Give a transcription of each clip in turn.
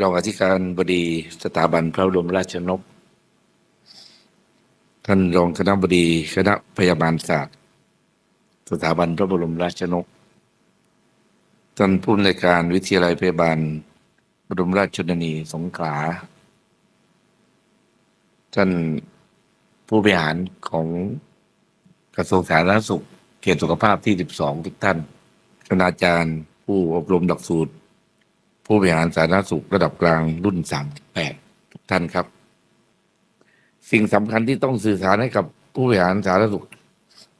รองอธิการบดีสถาบันพระบรมราชนก ท่านรองคณะบดีคณะพยาบาลศาสตร์ สถาบันพระบรมราชนก ท่านผู้อำนวยการวิทยาลัยพยาบาลบรมราชชนนีสงขลา ท่านผู้บริหารของกระทรวงสาธารณสุข เขตสุขภาพที่ 12 ทุกท่าน คณาจารย์ผู้อบรมหลักสูตร ผู้บริหารสาธารณสุขระดับกลางรุ่น 38 ทุกท่านครับ สิ่งสำคัญที่ต้องสื่อสารให้กับผู้บริหารสาธารณสุขร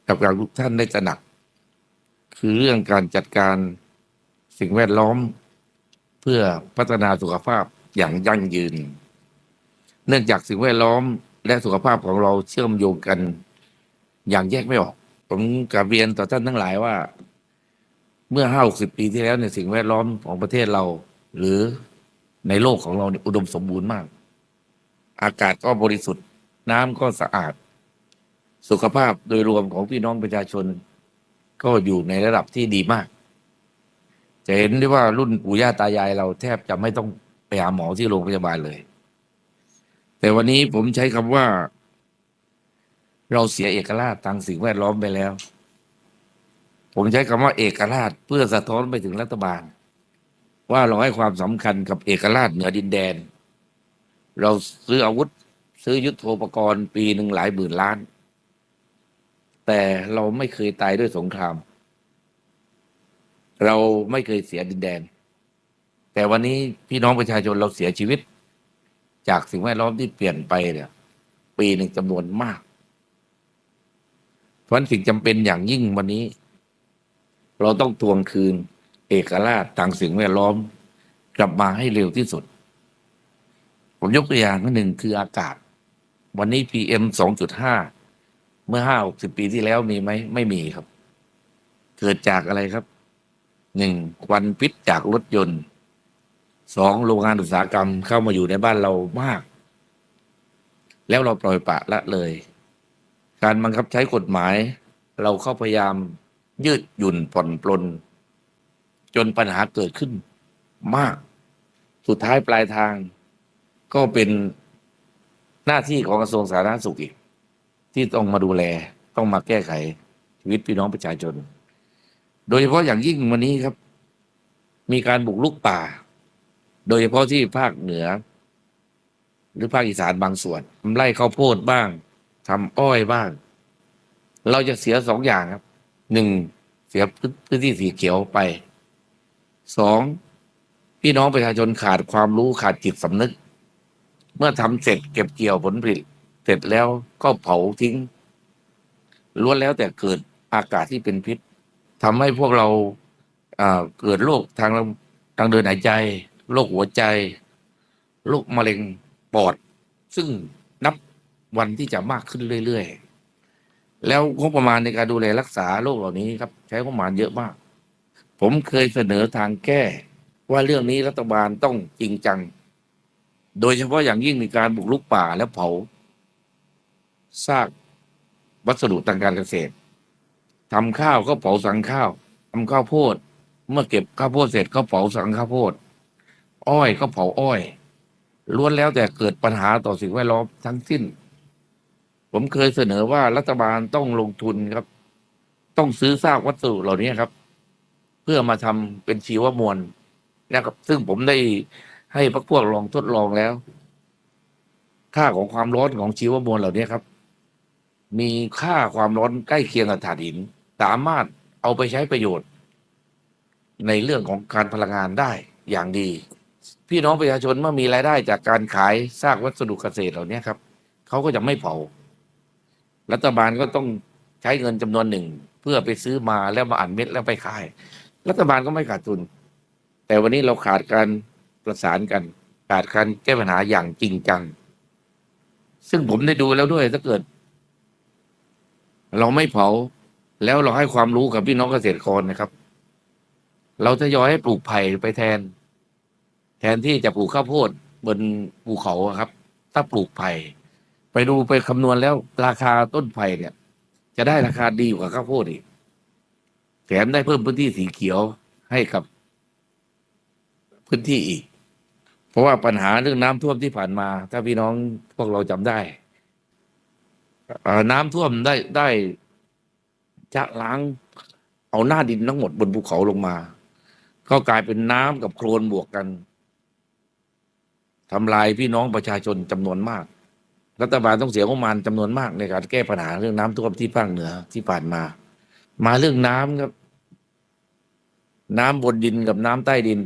ะดับกลางทุกท่านได้ตระหนัก คือเรื่องการจัดการสิ่งแวดล้อม เพื่อพัฒนาสุขภาพอย่างยั่งยืน เนื่องจากสิ่งแวดล้อมและสุขภาพของเราเชื่อมโยงกันอย่างแยกไม่ออก ผมกลับเรียนต่อท่านทั้งหลายว่า เมื่อห้าสิบปีที่แล้วเนี่ยสิ่งแวดล้อมของประเทศเรา หรือในโลกของเราเนี่ยอุดมสมบูรณ์มาก อากาศก็บริสุทธิ์ น้ำก็สะอาด สุขภาพโดยรวมของพี่น้องประชาชน ก็อยู่ในระดับที่ดีมาก จะเห็นได้ว่ารุ่นปู่ย่าตายายเราแทบจะไม่ต้องไปหาหมอที่โรงพยาบาลเลย แต่วันนี้ผมใช้คำว่า เราเสียเอกราชทางสิ่งแวดล้อมไปแล้ว ผมใช้คำว่าเอกราชเพื่อสะท้อนไปถึงรัฐบาล ว่าเราให้ความสำคัญกับเอกราชเหนือดินแดน เราซื้ออาวุธ ซื้อยุทโธปกรณ์ ปีหนึ่งหลายหมื่นล้าน แต่เราไม่เคยตายด้วยสงคราม เราไม่เคยเสียดินแดน แต่วันนี้พี่น้องประชาชนเราเสียชีวิต จากสิ่งแวดล้อมที่เปลี่ยนไปเนี่ย ปีหนึ่งจำนวนมาก เพราะฉะนั้นสิ่งจำเป็นอย่างยิ่งวันนี้ เราต้องทวงคืน เอกราชทางสิ่งแวดล้อม กลับมาให้เร็วที่สุด ผมยกตัวอย่างหนึ่งคืออากาศ วันนี้ PM สองจุดห้าเมื่อห้าหกสิบปีที่แล้วมีไหมไม่มีครับ เกิดจากอะไรครับหนึ่งควันพิษจากรถยนต์สองโรงงานอุตสาหกรรมเข้ามาอยู่ในบ้านเรามาก แล้วเราปล่อยปะละเลย การบังคับใช้กฎหมาย เราเข้าพยายามยืดหยุ่นผ่อนปลน จนปัญหาเกิดขึ้นมาก สุดท้ายปลายทางก็เป็นหน้าที่ของกระทรวงสาธารณสุขอีก ที่ต้องมาดูแลต้องมาแก้ไขชีวิตพี่น้องประชาชน โดยเฉพาะอย่างยิ่งวันนี้ครับ มีการบุกลุกป่า โดยเฉพาะที่ภาคเหนือ หรือภาคอีสานบางส่วนทำไร่ข้าวโพดบ้างทำอ้อยบ้าง เราจะเสียสองอย่างครับหนึ่งเสียพื้นที่สีเขียวไป สองพี่น้องประชาชนขาดความรู้ขาดจิตสำนึก เมื่อทำเสร็จเก็บเกี่ยวผลผลิต เสร็จแล้วก็เผาทิ้งล้วนแล้วแต่เกิดอากาศที่เป็นพิษทำให้พวกเราเกิดโรคทางทางเดินหายใจโรคหัวใจโรคมะเร็งปอด ซึ่งนับวันที่จะมากขึ้นเรื่อย ๆ แล้วงบประมาณในการดูแลรักษาโรคเหล่านี้ครับ ใช้งบประมาณเยอะมาก ผมเคยเสนอทางแก้ ว่าเรื่องนี้รัฐบาลต้องจริงจัง โดยเฉพาะอย่างยิ่งในการบุกรุกป่าและเผาซากวัสดุทางการเกษตรทำข้าวก็เผาสังข้าวทำข้าวโพด เมื่อเก็บข้าวโพดเสร็จก็เผาสังข้าวโพด อ้อยก็เผาอ้อยล้วนแล้วแต่เกิดปัญหาต่อสิ่งแวดล้อมทั้งสิ้น ผมเคยเสนอว่ารัฐบาลต้องลงทุนครับ ต้องซื้อซากวัสดุเหล่านี้ครับ พื่อมาทำเป็นชีวมวลนะครับ ซึ่งผมได้ให้พวกพวกลองทดลองแล้ว ค่าของความร้อนของชีวมวลเหล่านี้ครับ มีค่าความร้อนใกล้เคียงกับถ่านหิน สามารถเอาไปใช้ประโยชน์ ในเรื่องของการพลังงานได้อย่างดี พี่น้องประชาชนเมื่อมีรายได้จากการขายซากวัสดุเกษตรเหล่านี้ครับเขาก็จะไม่เผารัฐบาลก็ต้องใช้เงินจำนวนหนึ่ง เพื่อไปซื้อมาแล้วมาอัดเม็ดแล้วไปขาย รัฐบาลก็ไม่ขาดทุน แต่วันนี้เราขาดการประสานกัน ขาดการแก้ปัญหาอย่างจริงจัง ซึ่งผมได้ดูแล้วด้วยถ้าเกิด เราไม่เผา แล้วเราให้ความรู้กับพี่น้องเกษตรกรนะครับ เราจะยอยให้ปลูกไผ่ไปแทน แทนที่จะปลูกข้าวโพดบนภูเขาครับ ถ้าปลูกไผ่ไปดูไปคำนวณแล้วราคาต้นไผ่เนี่ย จะได้ราคาดีกว่าข้าวโพดอีก แถมได้เพิ่มพื้นที่สีเขียวให้กับพื้นที่อีกผราะว่าปัญหาเรื่องน้ำท่วมที่ผ่านมา ถ้าพี่น้องพวกเราจำได้น้ำท่วมได้ได้จะล้างเอาหน้าดินทั้งหมดบนภูเขาลงมา ก็กลายเป็นน้ำกับโคลนบวกกันทำลายพี่น้องประชาชนจำนวนมาก รัฐบาลต้องเสียงบประมาณจำนวนมากในการแก้ปัญหาเรื่องน้ำท่วมที่ภาคเหนือที่ผ่านมา มาเรื่องน้ำครับ น้ำบนดินกับน้ำใต้ดิน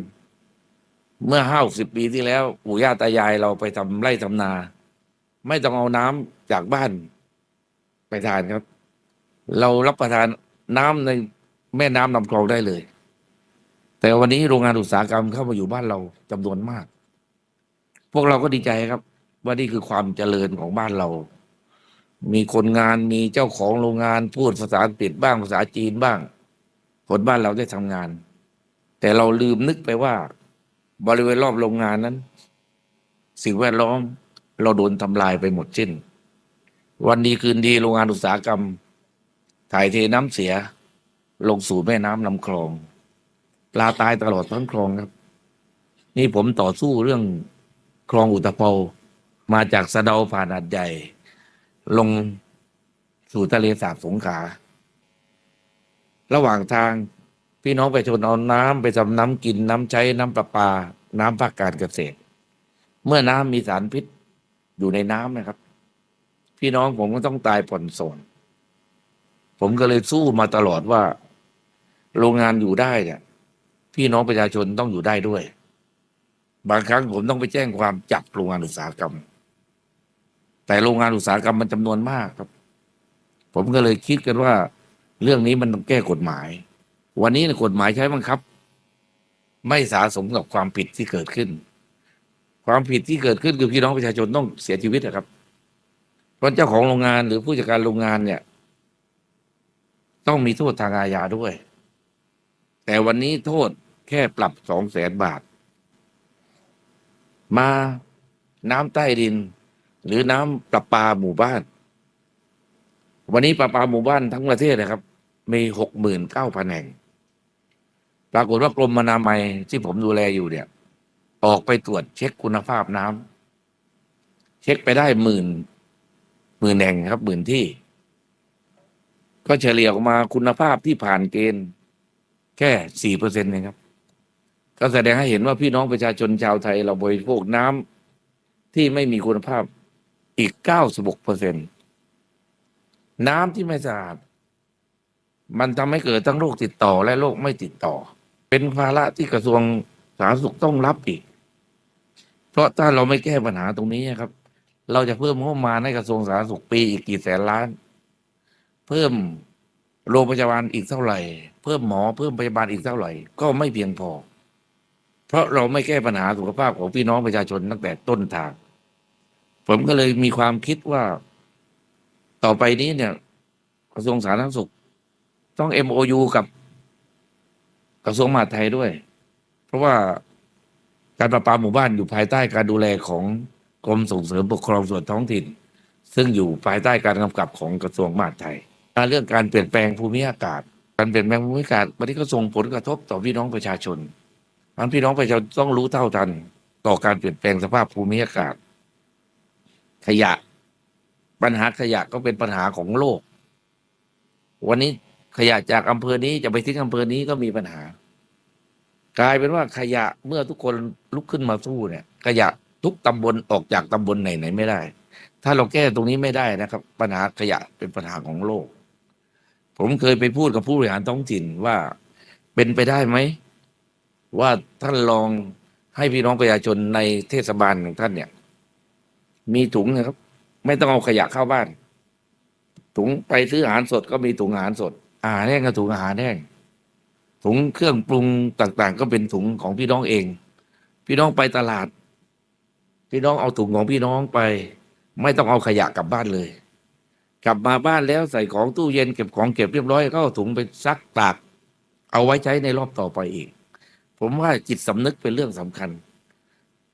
เมื่อห้าสิบปีที่แล้ว ปู่ย่าตายายเราไปทำไร่ทำนา ไม่ต้องเอาน้ำจากบ้านไปทานครับ เรารับประทานน้ำในแม่น้ำลำคลองได้เลย แต่วันนี้โรงงานอุตสาหกรรมเข้ามาอยู่บ้านเราจำนวนมาก พวกเราก็ดีใจครับ ว่านี่คือความเจริญของบ้านเรา มีคนงานมีเจ้าของโรงงานพูดภาษาอังกฤษบ้างภาษาจีนบ้าง คนบ้านเราได้ทำงาน แต่เราลืมนึกไปว่า บริเวณรอบโรงงานนั้น สิ่งแวดล้อมเราโดนทำลายไปหมดสิ้น วันดีคืนดีโรงงานอุตสาหกรรม ถ่ายเทน้ำเสีย ลงสู่แม่น้ำลำคลอง ปลาตายตลอดทั้งคลองครับ นี่ผมต่อสู้เรื่องคลองอุตภเปามาจากสะเดาผ่านหาดใหญ่ ลงสู่ทะเลสาบสงขา ระหว่างทางพี่น้องประชาชนเอาน้ำไปทำน้ำกินน้ำใช้น้ำประปา น้ำภาคการเกษตร เมื่อน้ำมีสารพิษอยู่ในน้ำนะครับ พี่น้องผมก็ต้องตายผ่อนส่งผมก็เลยสู้มาตลอดว่า โรงงานอยู่ได้เนี่ยพี่น้องประชาชนต้องอยู่ได้ด้วย บางครั้งผมต้องไปแจ้งความจับโรงงานอุตสาหกรรม แต่โรงงานอุตสาหกรรมมันจำนวนมากครับ ผมก็เลยคิดกันว่า เรื่องนี้มันต้องแก้กฎหมาย วันนี้กฎหมายใช้บังคับ ไม่สาสมกับความผิดที่เกิดขึ้น ความผิดที่เกิดขึ้นคือพี่น้องประชาชนต้องเสียชีวิตนะครับเพราะเจ้าของโรงงานหรือผู้จัดการโรงงานเนี่ย ต้องมีโทษทางอาญาด้วย แต่วันนี้โทษแค่ปรับสองแสนบาท มาน้ำใต้ดิน หรือน้ำประปาหมู่บ้าน วันนี้ประปาหมู่บ้านทั้งประเทศนะครับ มีหกหมื่นเก้าพันแห่ง ปรากฏว่ากรมอนามัยที่ผมดูแลอยู่เนี่ย ออกไปตรวจเช็คคุณภาพน้ำเช็คไปได้หมื่นหมื่นแห่งครับหมื่นที่ ก็เฉลี่ยออกมาคุณภาพที่ผ่านเกณฑ์ แค่สี่เปอร์เซ็นต์เองครับ ก็แสดงให้เห็นว่าพี่น้องประชาชนชาวไทยเราบริโภคน้ำที่ไม่มีคุณภาพ อีกเก้าสิบหกเปอร์เซ็นน้ำที่ไม่สะอาด มันทำให้เกิดทั้งโรคติดต่อและโรคไม่ติดต่อ เป็นภาระที่กระทรวงสาธารณสุขต้องรับอีก เพราะถ้าเราไม่แก้ปัญหาตรงนี้ครับ เราจะเพิ่มงบมาให้กระทรวงสาธารณสุขปีอีกกี่แสนล้าน เพิ่มโรงพยาบาลอีกเท่าไหร่ เพิ่มหมอเพิ่มพยาบาลอีกเท่าไหร่ ก็ไม่เพียงพอ เพราะเราไม่แก้ปัญหาสุขภาพของพี่น้องประชาชนตั้งแต่ต้นทาง ผมก็เลยมีความคิดว่าต่อไปนี้เนี่ย กระทรวงสาธารณสุข ต้อง MOU กับกระทรวงมหาดไทยด้วย เพราะว่าการประปาหมู่บ้านอยู่ภายใต้การดูแลของกรมส่งเสริมปกครองส่วนท้องถิ่น ซึ่งอยู่ภายใต้การกำกับของกระทรวงมหาดไทยเรื่องการเปลี่ยนแปลงภูมิอากาศ การเปลี่ยนแปลงภูมิอากาศวันนี้ก็ส่งผลกระทบต่อพี่น้องประชาชนมันพี่น้องประชาชนต้องรู้เท่าทัน ต่อการเปลี่ยนแปลงสภาพภูมิอากาศ ขยะ ปัญหาขยะก็เป็นปัญหาของโลก วันนี้ขยะจากอำเภอนี้จะไปทิ้งอำเภอนี้ก็มีปัญหา กลายเป็นว่าขยะเมื่อทุกคนลุกขึ้นมาสู้เนี่ย ขยะทุกตำบลออกจากตำบลไหนไหนไม่ได้ ถ้าเราแก้ตรงนี้ไม่ได้นะครับ ปัญหาขยะเป็นปัญหาของโลก ผมเคยไปพูดกับผู้บริหารท้องถิ่นว่าเป็นไปได้ไหม ว่าท่านลองให้พี่น้องประชาชนในเทศบาลของท่านเนี่ย มีถุงนะครับ ไม่ต้องเอาขยะเข้าบ้าน ถุงไปซื้ออาหารสดก็มีถุงอาหารสด อาหารแห้งก็ถุงอาหารแห้งถุงเครื่องปรุงต่างๆ ก็เป็นถุงของพี่น้องเอง พี่น้องไปตลาด พี่น้องเอาถุงของพี่น้องไป ไม่ต้องเอาขยะกลับบ้านเลย กลับมาบ้านแล้วใส่ของตู้เย็นเก็บของเก็บเรียบร้อยก็เอาถุงไปซักตาก เอาไว้ใช้ในรอบต่อไปอีก ผมว่าจิตสำนึกเป็นเรื่องสำคัญ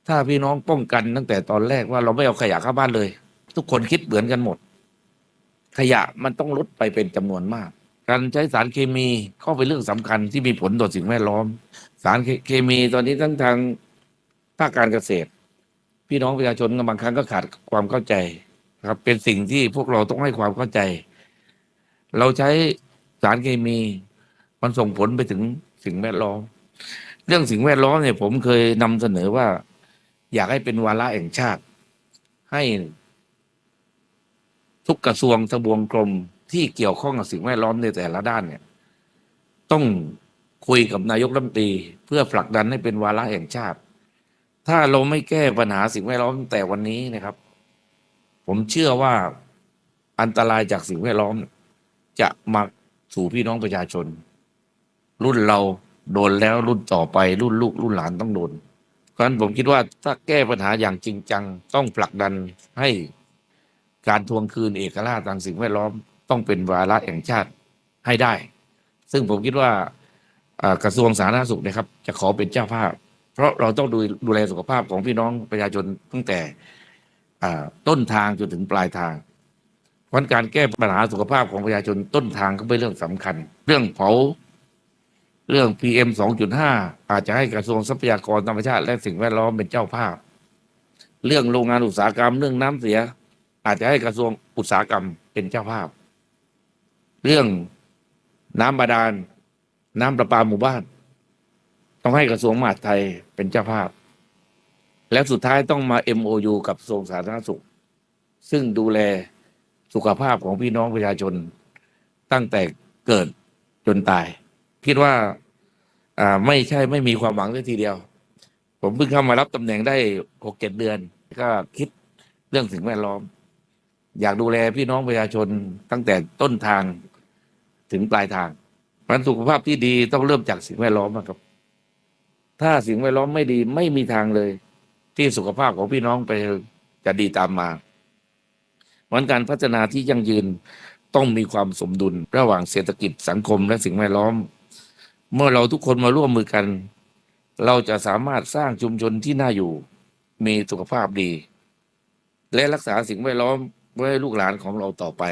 ถ้าพี่น้องป้องกันตั้งแต่ตอนแรกว่าเราไม่เอาขยะเข้าบ้านเลย ทุกคนคิดเหมือนกันหมด ขยะมันต้องลดไปเป็นจำนวนมาก การใช้สารเคมีก็เป็นเรื่องสำคัญที่มีผลต่อสิ่งแวดล้อม สารเคมีตอนนี้ทั้งทางภาคการเกษตร พี่น้องประชาชนบางครั้งก็ขาดความเข้าใจครับเป็นสิ่งที่พวกเราต้องให้ความเข้าใจ เราใช้สารเคมี มันส่งผลไปถึงสิ่งแวดล้อม เรื่องสิ่งแวดล้อมเนี่ยผมเคยนำเสนอว่า อยากให้เป็นวาระแห่งชาติ ให้ทุกกระทรวงทบวงกรมที่เกี่ยวข้องกับสิ่งแวดล้อมในแต่ละด้านเนี่ย ต้องคุยกับนายกรัฐมนตรีเพื่อผลักดันให้เป็นวาระแห่งชาติ ถ้าเราไม่แก้ปัญหาสิ่งแวดล้อมแต่วันนี้นะครับ ผมเชื่อว่าอันตรายจากสิ่งแวดล้อม จะมาสู่พี่น้องประชาชน รุ่นเราโดนแล้วรุ่นต่อไปรุ่นลูกรุ่นหลานต้องโดน ฉะนั้นผมคิดว่าถ้าแก้ปัญหาอย่างจริงจัง ต้องผลักดันให้การทวงคืนเอกราชทางสิ่งแวดล้อม ต้องเป็นวาระแห่งชาติให้ได้ ซึ่งผมคิดว่ากระทรวงสาธารณสุขนะครับ จะขอเป็นเจ้าภาพ เพราะเราต้องดูดูแลสุขภาพของพี่น้องประชาชนตั้งแต่ต้นทางจนถึงปลายทางเพราะฉะนั้นการแก้ปัญหาสุขภาพของประชาชนต้นทางก็เป็นเรื่องสำคัญ เรื่องเผา เรื่อง PM 2.5 อาจจะให้กระทรวงทรัพยากรธรรมชาติและสิ่งแวดล้อมเป็นเจ้าภาพ เรื่องโรงงานอุตสาหกรรมเรื่องน้ำเสีย อาจจะให้กระทรวงอุตสาหกรรมเป็นเจ้าภาพ เรื่องน้ำบาดาล น้ำประปาหมู่บ้าน ต้องให้กระทรวงมหาดไทยเป็นเจ้าภาพ และสุดท้ายต้องมา MOU กับกระทรวงสาธารณสุข ซึ่งดูแลสุขภาพของพี่น้องประชาชนตั้งแต่เกิดจนตาย คิดว่า อ่า ไม่ใช่ไม่มีความหวังเลยทีเดียว ผมเพิ่งเข้ามารับตำแหน่งได้หกเจ็ดเดือน ก็คิดเรื่องสิ่งแวดล้อม อยากดูแลพี่น้องประชาชนตั้งแต่ต้นทางถึงปลายทางเพราะฉะนั้นสุขภาพที่ดีต้องเริ่มจากสิ่งแวดล้อมครับ ถ้าสิ่งแวดล้อมไม่ดีไม่มีทางเลย ที่สุขภาพของพี่น้องไปจะดีตามมาเพราะฉะนั้นการพัฒนาที่ยั่งยืนต้องมีความสมดุลระหว่างเศรษฐกิจสังคมและสิ่งแวดล้อม เมื่อเราทุกคนมาร่วมมือกัน เราจะสามารถสร้างชุมชนที่น่าอยู่ มีสุขภาพดี และรักษาสิ่งแวดล้อมไว้ให้ลูกหลานของเราต่อไป